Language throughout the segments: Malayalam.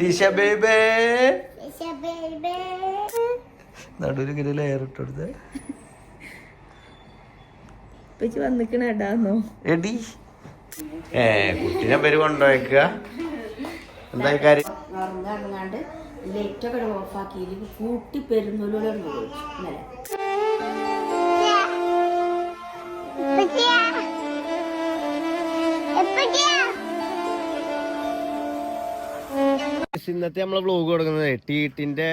ടീഷ ബേബേ. നടുവിൽ ഇങ്ങനെ ലെയർ വന്നിക്കണേടാന്നോ എടി. ഏ കുട്ടീനെ പേര് കൊണ്ടുപോയേക്കുക. എന്താ കാര്യം ഇറങ്ങാണ്ട് ലൈറ്റൊക്കെ ഓഫാക്കി കൂട്ടി പെരുന്നൂലോടെ ഇന്നലെ. ഇന്നത്തെ നമ്മളെ വ്ലോഗ് കൊടുക്കുന്നത് ടീട്ടിന്റെ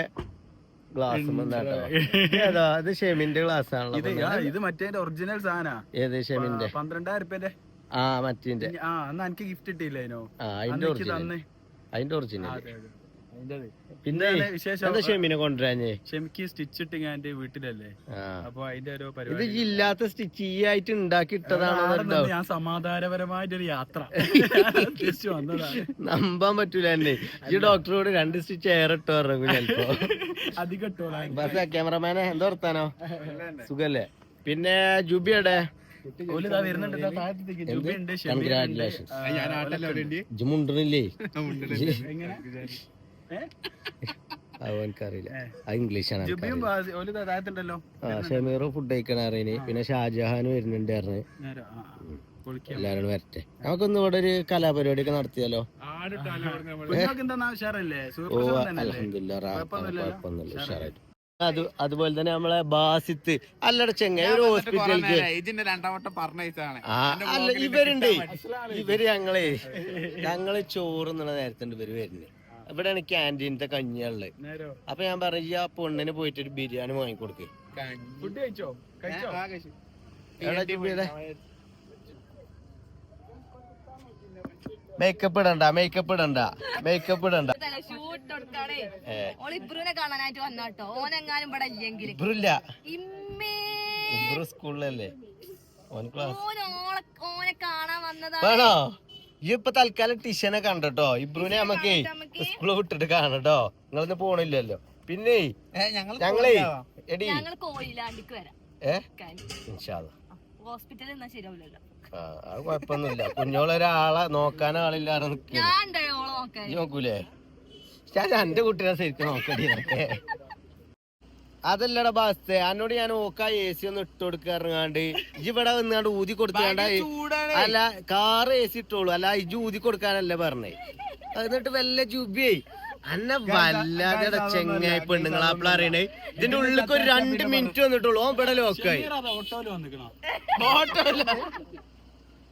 ഗ്ലാസ് ഏതാ? ഇത് ഷെമിന്റെ ഗ്ലാസ് ആണല്ലോ. ഇത് മറ്റേ ഒറിജിനൽ സാധനാ. ഏത് ഷെമിന്റെ? പന്ത്രണ്ടായിരം റുപ്യന്റെ ആ മറ്റേ ആ എനിക്ക് ഗിഫ്റ്റ് കിട്ടിയില്ലേനോ? ആ അതിന്റെ ഒറിജിനൽ അതിന്റെ ഒറിജിനൽ. പിന്നെ വിശേഷം. എന്താ ഷെമിനെ കൊണ്ടുവരാഞ്ഞേ? ഷെമിക്ക് സ്റ്റിച്ച് ഇട്ട് ഞാൻ എന്റെ വീട്ടിലല്ലേ അപ്പൊ അതിന്റെ ഒരു പരിപാടി ഇല്ലാത്ത സ്റ്റിച്ച് ഈ ആയിട്ട് ഉണ്ടാക്കി ഇട്ടതാണോ ഞാൻ സമാധാനപരമായിട്ടൊരു യാത്ര. തിരിച്ചു വന്നതാണ്. നമ്പാൻ പറ്റൂല എന്നെ. ഈ ഡോക്ടറോട് രണ്ട് സ്റ്റിച്ച് എയർ ഇട്ട് പറഞ്ഞു ചിലപ്പോ. അധികം. ബസ് ക്യാമറമാനെ എന്താ വർത്താനോ? സുഖല്ലേ? പിന്നെ ജുബിയുടെ. കൺഗ്രാറ്റുലേഷൻസ് ജുമുണ്ടണില്ലേ? അവനക്കറിയില്ല അത് ഇംഗ്ലീഷാണ് ഷമീർ ഫുഡ് കഴിക്കണ പിന്നെ ഷാജഹാൻ വരുന്നുണ്ട്. എല്ലാരും വരട്ടെ. നമുക്കൊന്ന് ഇവിടെ ഒരു കലാപരിപാടി ഒക്കെ നടത്തിയാലോ ഓ അലഹമില്ല കുഴപ്പമൊന്നുമില്ലല്ലോ? കുഴപ്പമൊന്നുമില്ല ഉഷാറായിട്ട്. അത് അതുപോലെ തന്നെ നമ്മളെ ബാസിത്ത്. അല്ലട ചെങ്ങ ഒരു ഹോസ്പിറ്റലിലേക്ക് ഇതിന്റെ രണ്ടാമത്തെ പറഞ്ഞതാണ് അല്ല ഇവരുണ്ട്. ഇവർ ഞങ്ങളെ ഞങ്ങൾ ചോറ് എന്നുള്ള നേരത്തെ ഇവർ വരുന്നത്. ഇവിടെയാണ് ക്യാന്റീനത്തെ കഞ്ഞിയുള്ളത് അപ്പൊ ഞാൻ പറഞ്ഞു ആ പെണ്ണിന് പോയിട്ട് ഒരു ബിരിയാണി വാങ്ങിക്കൊടുക്ക്. ഫുഡ് കഴിച്ചോ? കഴിച്ചോ? മേക്കപ്പ് ഇടണ്ട മേക്കപ്പ് ഇടണ്ട മേക്കപ്പ് ഇടണ്ട. ഷൂട്ട് കൊടുക്കാണേ. ഏ. ഓൾ ഇബ്രുവിനെ കാണാനായിട്ട് വന്നാട്ടോ. ഓനെങ്ങാനും ഇവിടെ ഇല്ലെങ്കിൽ ഇബ്രില്ല. ഇമ്മേ. ഇബ്രു സ്കൂളിലല്ലേ? ഓൻ ക്ലാസ് ഓനെ കാണാൻ വന്നതാണ്. വേണോ? ഈ ഇപ്പൊ തൽക്കാലം ടിഷനെ കണ്ടട്ടോ. ഇബ്രുവിനെ നമുക്ക് സ്കൂളിൽ വിട്ടിട്ട് കാണട്ടോ. നിങ്ങളൊന്നും പോണില്ലല്ലോ. പിന്നെ ഞങ്ങളേ എടി. ഏ? ഇൻഷാ അല്ലാ. ഹോസ്പിറ്റലിൽ നിന്നാ ശരിയാവില്ലല്ലോ ആ അത് കുഴപ്പമൊന്നുമില്ല. കുഞ്ഞോളൊരാളെ നോക്കാൻ ആളില്ലാതെ നോക്കൂലേ? ഞാൻ എന്റെ കുട്ടീനെ ശരിക്കും നോക്കടി അതല്ലടാ ബാസ്തെ അന്നോട് ഞാൻ ഓക്കാ എ സി ഒന്ന് ഇട്ട് കൊടുക്കാറുങ്ങാണ്ട് ഇജ്ജ് ഇവിടെ വന്നാണ്ട് ഊതി കൊടുത്താണ്ട അല്ല കാറ് എ സി ഇട്ടോളൂ. അല്ല ഇജ്ജ് ഊതി കൊടുക്കാനല്ല പറഞ്ഞേ. എന്നിട്ട് വല്ല ജുബിയേ അന്ന വല്ലാതെ ചെങ്ങായി പെണ്ണുങ്ങളാ അറിയണേ ഇതിന്റെ ഉള്ളിലേക്ക് ഒരു രണ്ട് മിനിറ്റ് വന്നിട്ടുള്ളൂ. ഓൻ ഇവിടെ ലോക്കായി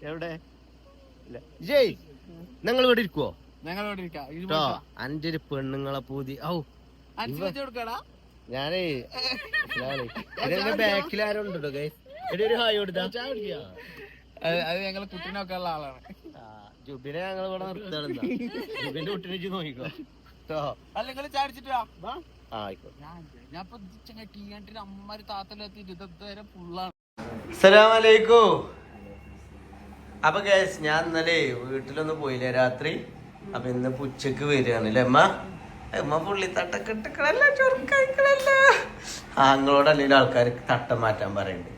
എവിടെ? ജയ് നിങ്ങൾ ഇവിടെ ഇരിക്കുവോ? ഞങ്ങളോട് ഇരിക്കാം. ഇത് കേട്ടോ അന്റെ ഒരു പെണ്ണുങ്ങളെ പൂതി. ഔ അഞ്ചു വെച്ച് കൊടുക്കടാ ഞാനേ ഇതിന്റെ ബാക്കിൽ ആരും ഉണ്ടോ ഗൈസ് ഒരു ഹായ് കൊടുത്താ. അത് ഞങ്ങൾ കുട്ടീനൊക്കെ ഉള്ള ആളാണ്. ജുബിനെ ഞങ്ങൾ ഇവിടെ നിർത്തണം ജുബിന്റെ കുട്ടിനെ വെച്ച് നോക്കിക്കോ. കേട്ടോ അല്ലെങ്കിൽ ചാടിച്ചിട്ട് ടീ കണ്ടിട്ട് അമ്മമാര് താത്തലെത്തി ഫുള്ളാണ് അപ്പൊ ഗൈസ് ഞാൻ ഇന്നലെ വീട്ടിലൊന്നും പോയില്ലേ രാത്രി? അപ്പൊ ഇന്ന് ഉച്ചയ്ക്ക് വരികയാണ് അല്ലേ അമ്മ? അമ്മ പുള്ളി തട്ടൊക്കെ ഇട്ടക്കണല്ല ചൊറുക്കല്ല ആങ്ങളോട് അല്ലെങ്കിൽ ആൾക്കാർ തട്ടം മാറ്റാൻ പറയുന്നുണ്ട്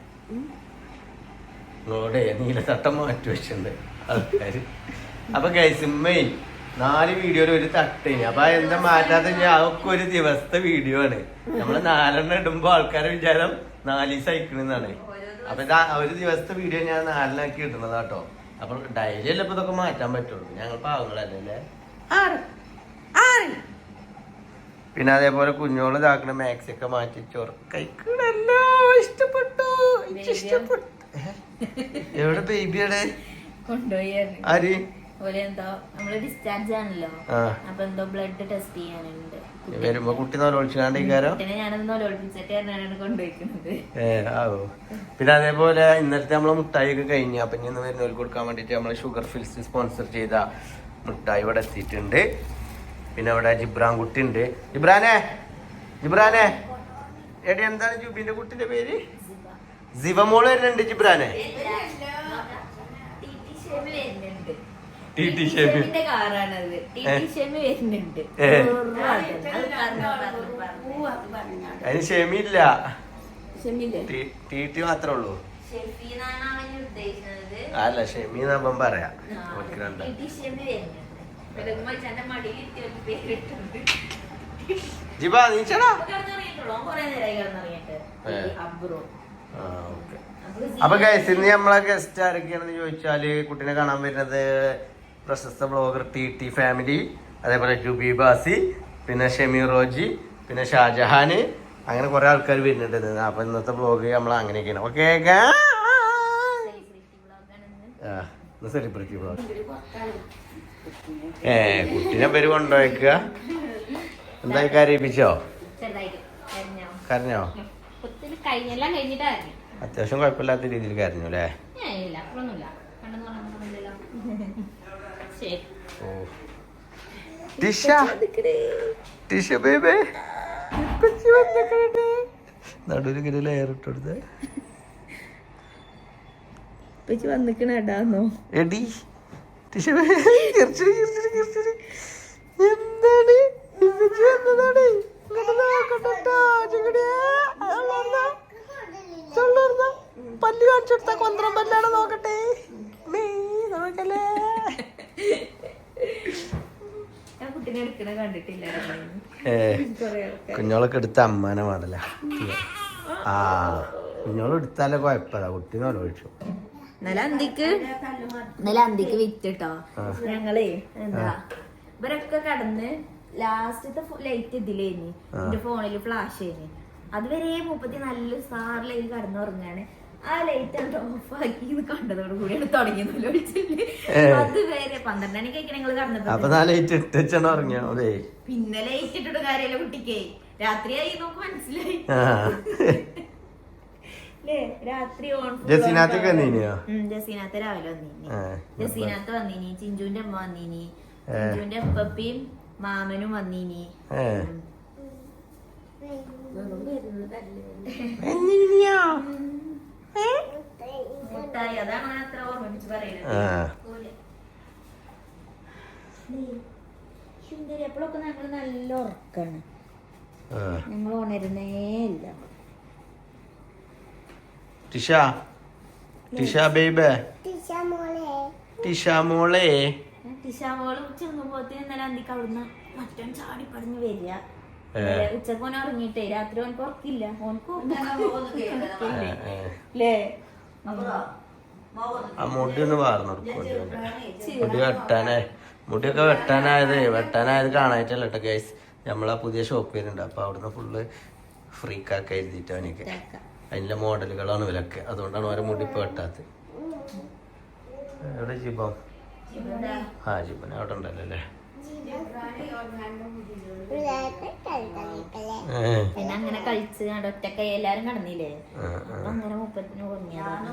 നിങ്ങളോടെ നീല തട്ടം മാറ്റി വെച്ചിട്ടുണ്ട് ആൾക്കാര്. അപ്പൊ ഗൈസ് ഉമ്മേ നാല് വീഡിയോയിൽ ഒരു തട്ടേനി. അപ്പൊ എന്താ മാറ്റാത്ത ഞാൻ അതൊക്കെ ഒരു ദിവസത്തെ വീഡിയോ ആണ്. നമ്മൾ നാലെണ്ണം ഇടുമ്പോ ആൾക്കാരെ വിചാരം നാല് ദിവസം അയക്കണെന്നാണ്. അപ്പൊ ഇതാ ഒരു ദിവസത്തെ വീഡിയോ ഞാൻ നാലിനാക്കി ഇടുന്നതാട്ടോ. അപ്പൊ ഡയലി അല്ല ഇപ്പൊ ഇതൊക്കെ മാറ്റാൻ പറ്റുള്ളൂ. ഞങ്ങൾ പാവങ്ങളല്ലേ? അല്ലേ പിന്നെ അതേപോലെ കുഞ്ഞോൾ ഇതാക്കണ മാക്സ് ഒക്കെ മാറ്റി ചൊറുക്കൈക്കണല്ലോ ഇഷ്ടപ്പെട്ടു ഇഷ്ടപ്പെട്ടു. എവിടെ ബേബിയുടെ കൊണ്ടുപോയി. ആര്? വരുമ്പോ കുട്ടി നോലോളിച്ചാണ്ടിക്കാരോ പിന്നെ അതേപോലെ ഇന്നലത്തെ നമ്മളെ മുട്ടായി ഒക്കെ കഴിഞ്ഞു അപ്പൊ ഇനി ഇന്ന് വരുന്നവർക്ക് കൊടുക്കാൻ വേണ്ടിട്ട് നമ്മളെ ഷുഗർ ഫിൽസ് സ്പോൺസർ ചെയ്ത മുട്ടായി ഇവിടെ എത്തിയിട്ടുണ്ട്. പിന്നെ അവിടെ ജിബ്രാൻ കുട്ടി ഉണ്ട് ജിബ്രാനെ ജിബ്രാനെ. എടി എന്താണ് ജുബിന്റെ കുട്ടിന്റെ പേര്? ജിവമോൾ വരുന്നുണ്ട് ജിബ്രാനെ. T T Shemi. അതിന് ഷെമിയില്ല. ഇല്ല ടി- ടി മാത്രമേ ഉള്ളൂ. അല്ല ഷെമി എന്നപ്പം പറയാം ഷെമി ജിബാ നീച്ചടാ. അപ്പൊ ഗൈസ് ഇന്ന് നമ്മളെ ഗസ്റ്റ് ആരൊക്കെയാണെന്ന് ചോദിച്ചാൽ കുട്ടീനെ കാണാൻ വരുന്നത് പ്രശസ്ത ബ്ലോഗർ ടി ടി ഫാമിലി അതേപോലെ ജുബി ബാസി പിന്നെ ഷെമീർ റോജി പിന്നെ ഷാജഹാന് അങ്ങനെ കുറെ ആൾക്കാർ വരുന്നുണ്ട്. അപ്പൊ ഇന്നത്തെ ബ്ലോഗ് നമ്മൾ അങ്ങനെയൊക്കെയാണ് ഓക്കെ സെലിബ്രിറ്റി ഏ കുട്ടീനെ പേര് കൊണ്ടുപോയിക്കുക എന്തായി കരയിപ്പിച്ചോ കരഞ്ഞോ? അത്യാവശ്യം കുഴപ്പമില്ലാത്ത രീതിയിൽ കരഞ്ഞു അല്ലേ? ടിഷ. ടിഷ ബേബേ. നടുവിൽ ഇങ്ങനെ ലെയർ ഇട്ടെടുത്ത് ഇപ്പച്ചി എടി. എന്താണ്? വന്നതാണ്. ചിങ്ങടിയെ. അള്ളാ. ചൊള്ളർന്നാ. പല്ല് കാണിച്ചെടുത്ത കൊന്തരം പല്ലാണ് നോക്കട്ടെ? മീ നോക്കല്ലേ? കുഞ്ഞോളൊക്കെ എടുത്ത അമ്മാനെ പാടില്ല ആ കുഞ്ഞോളെടുത്താലേ കുഴപ്പമില്ല. കുട്ടീനെ ആലോചിച്ചു. ഇന്നലെ അന്തിക്ക്. ഇന്നലെ അന്തിക്ക് വിറ്റിട്ടോ. ഞങ്ങളേ എന്താ? ഇവരൊക്കെ കടന്ന് ലാസ്റ്റത്തെ ലൈറ്റ് ഇതിലേനി. എന്റെ ഫോണിൽ ഫ്ലാഷ് ആയിന് അതുവരെ മുപ്പത്തി നല്ല സ്റ്റാറിലേക്ക് കടന്നുറങ്ങാണ്. ആ ലൈറ്റ് ഓഫ് ആക്കി കണ്ടതോട് കൂടിയാണ് തുടങ്ങിയത് ഒളിച്ചില്ല അതുവരെ പന്ത്രണ്ട് മണിക്കൊക്കെ ഞങ്ങൾ അതെ. പിന്നെ ലൈറ്റ് ഇട്ടിട്ട് കാര്യമല്ല കുട്ടിക്കേ. രാത്രിയായി നോക്ക് മനസ്സിലായി. ജസീനാത്തൊക്കെ വന്നീനിയോ? ജസീനാത്ത രാവിലെ വന്നീനി. ജസീനാത്ത വന്നീനി ചിഞ്ചുവിന്റെ അമ്മ വന്നീനി. ചിഞ്ചുവിന്റെ അപ്പപ്പിയും മാമനും വന്നീനി. മുട്ടായി അതാണ് അത്ര ഓർമ്മിച്ച് പറയുന്നത് സുന്ദരി അപ്പോഴൊക്കെ ഞങ്ങൾ നല്ല ഉറക്കാണ്. ഞങ്ങൾ ഉണരുന്നേ ഇല്ല. ടിഷ. ടിഷ ബേബേ. ടിഷ മോളെ. ടിഷാമോളും ചെന്നുപോത്തിന് ഇന്നലെ അന്തിക്ക് അവിടുന്ന് മറ്റൻ ചാടി പടിഞ്ഞു വരിക ഉച്ചയ്ക്ക് ഓൻ ഉറങ്ങിയിട്ടേ രാത്രി ഓൻ പുറത്തില്ല ഏ. അല്ലേ ആ മുടി ഒന്ന് വാർന്നു മുടി വെട്ടാനേ. മുടിയൊക്കെ വെട്ടാനായത് വെട്ടാനായത് കാണായിട്ടല്ല കേട്ടോ ഗൈസ് നമ്മളാ പുതിയ ഷോപ്പ് വരുന്നുണ്ട്. അപ്പൊ അവിടുന്ന് ഫുള്ള് ഫ്രീക്കാക്കി എഴുതിയിട്ട് അവനൊക്കെ. അതിന്റെ മോഡലുകളാണ് ഇവരൊക്കെ. അതുകൊണ്ടാണ് ഓരോ മുടി ഇപ്പൊ വെട്ടാത്തത് എവിടെ ജിബം? ആ ജിബൻ അവിടെ ഉണ്ടല്ലോ അല്ലേ? ഏ, പിന്നെ അങ്ങനെ കഴിച്ച് കണ്ട് ഒറ്റക്ക എല്ലാരും കടന്നില്ലേ? അങ്ങനെ മുപ്പത്തിന് ഉറങ്ങിയതാണ്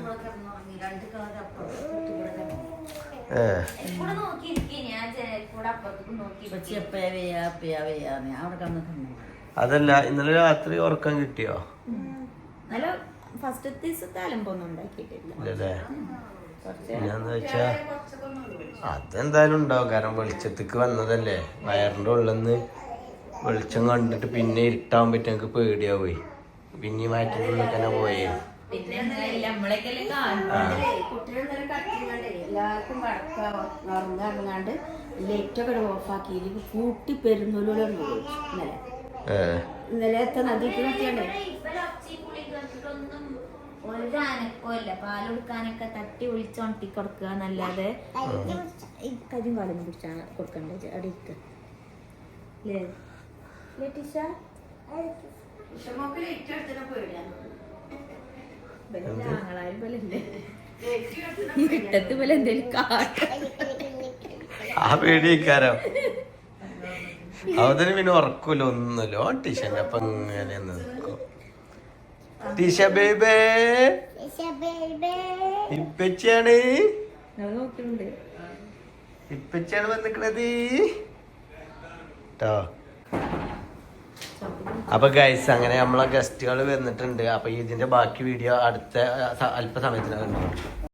അതല്ല ഇന്നലെ രാത്രി ഉറക്കം കിട്ടിയോ? നല്ല ഫസ്റ്റ് ദിവസത്തെ അലമ്പൊന്നും ഉണ്ടാക്കിയിട്ടില്ല. വെച്ചാ അതെന്തായാലും ഉണ്ടാവും. കാരണം വെളിച്ചത്തേക്ക് വന്നതല്ലേ? വയറിന്റെ ഉള്ളിന്ന് വെളിച്ചം കണ്ടിട്ട് പിന്നെ ഇരുട്ടാൻ പറ്റും. എനിക്ക് പേടിയാവേ. പിന്നെ വയറ്റിന്റെ ഉള്ളിൽ തന്നെ പോയേ. പിന്നെ എല്ലാവർക്കും കടക്ക ഉറങ്ങാണ്ട് ലൈറ്റൊക്കെ ഓഫാക്കി കൂട്ടി പെരുന്നൂലോടെ ഇന്നലെ. ഇന്നലെ എത്ര നദിക്ക് നോക്കിയാണ്ടേ ഒന്നും ഒരു അനക്കമില്ല പാൽ കൊടുക്കാനൊക്കെ തട്ടി വിളിച്ച് ഉണത്തി കൊടുക്കുക എന്നല്ലാതെ കരിയും പാലും കുടിച്ചാണ് കൊടുക്കണ്ടത് അവിടെ ഇരിക്ക. അല്ലേ ടീച്ച ആങ്ങളാരും പോലെ അല്ലേ ഇട്ടത്ത് പോലെ എന്തേലും കാട്ട. ആ പേടിക്കാരോ അവതിന് പിന്നെ ഉറക്കൂല ഒന്നുമില്ല. ഓ അപ്പം ഇങ്ങനെ ടീഷ ബേബേ. ഇപ്പച്ചാണ് ഇപ്പച്ചാണ് വന്നിക്കണത്. ട്ടോ. അപ്പൊ ഗൈസ് അങ്ങനെ നമ്മളെ ഗസ്റ്റുകൾ വന്നിട്ടുണ്ട്. അപ്പൊ ഇതിന്റെ ബാക്കി വീഡിയോ അടുത്ത അല്പസമയത്തിനകം ഉണ്ടാവും